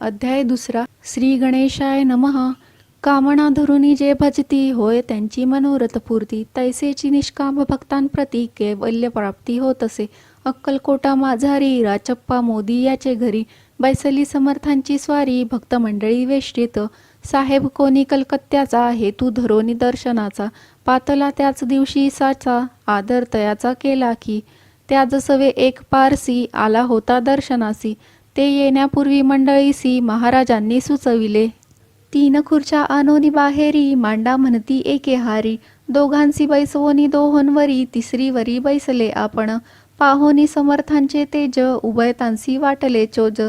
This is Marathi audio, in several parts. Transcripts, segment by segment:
अध्याय दुसरा. श्री गणेशाय नमः. कामना धरुनी जे भजती होय त्यांची मनोरथ पूर्ती. तैसेची निष्काम भक्तांप्रती कैवल्य प्राप्ती होत असे अक्कलकोटा माझारी राचप्पा मोदी याचे घरी. बैसली समर्थांची स्वारी भक्त मंडळी वेष्टीत. साहेब कोणी कलकत्त्याचा हेतू धरोनी दर्शनाचा. पातला त्याच दिवशी साचा आदर तयाचा केला की. त्या सवे एक पारसी आला होता दर्शनासी. ते येण्यापूर्वी मंडळीसी महाराजांनी सुचविले. तीन खुर्च्या आनोनी बाहेरी मांडा म्हणती एके हारी. दोघांसी बैसवोनी दोहोनवरी तिसरी वरी बैसले आपण. पाहोनी समर्थांचे तेज उभयतांसी वाटले चोज.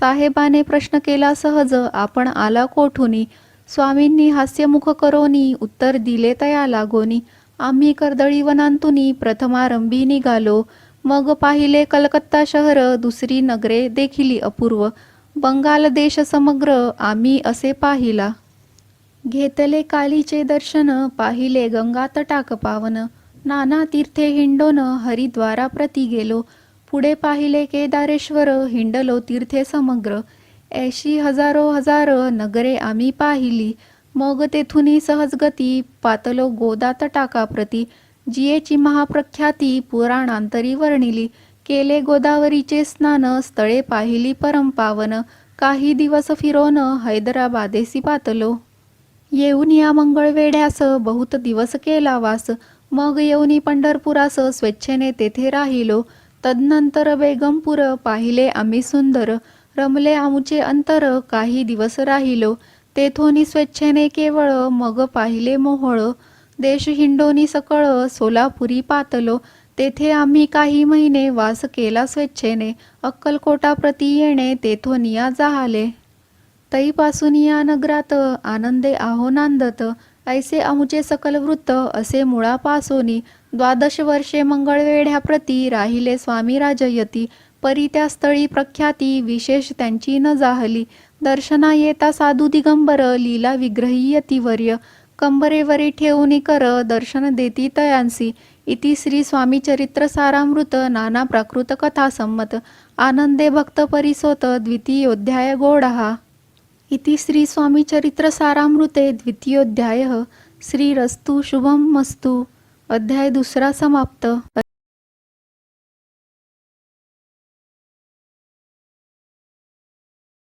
साहेबाने प्रश्न केला सहज आपण आला कोठुनी? स्वामींनी हास्यमुख करोनी उत्तर दिले तया लागोनी. आम्ही कर्दळी वनांतुनी प्रथमारंभी निघालो. मग पाहिले कलकत्ता शहर दुसरी नगरे देखिली अपूर्व. बंगाल देश समग्र आम्ही असे पाहिला. घेतले कालीचे दर्शन पाहिले गंगा तटाक पावन. नाना तीर्थे हिंडोन हरिद्वारा प्रती गेलो. पुढे पाहिले केदारेश्वर हिंडलो तीर्थे समग्र. ऐशी हजारो हजार नगरे आम्ही पाहिली. मग तेथुनी सहजगती पातलो गोदा तटाका प्रती. जियेची महाप्रख्याती पुराणांतरी वर्णिली. केले गोदावरीचे स्नान स्थळे पाहिली परमपावन. काही दिवस फिरोन हैदराबादेसी पातलो. येऊन या मंगळवेढ्यास बहुत दिवस केला वास. मग येऊनी पंढरपुरास स्वेच्छेने तेथे राहिलो. तदनंतर बेगमपूर पाहिले आम्ही सुंदर. रमले आमचे अंतर काही दिवस राहिलो. तेथोनी स्वेच्छेने केवळ मग पाहिले मोहळ. देश हिंडोनी सकळ सोलापुरी पातलो तेथे आम्ही काही महिने वास केला स्वेच्छेने. अक्कलकोटा प्रती येणे तेथोनिया जाहाले. तईपासून या नगरात आनंदे आहो नांदत. ऐसे आमचे सकल वृत्त असे मुळापासोनी. द्वादश वर्षे मंगळवेढ्याप्रती राहिले स्वामी राजयती. परी त्या स्थळी प्रख्याती विशेष त्यांची न जाहली. दर्शना येता साधू दिगंबर लीला विग्रही यतिवर्य. कंबरेवरी ठेवून कर दर्शन देती तयांसी. इति श्री स्वामी चरित्र सारामृत नाना प्राकृत कथा संमत. आनंदे भक्त परिसोत द्वितीयोध्याय गोडहा. इति श्री स्वामी चरित्र सारामृते द्वितीयोध्याय. श्रीरस्तु शुभम मस्तु. अध्याय दुसरा समाप्त.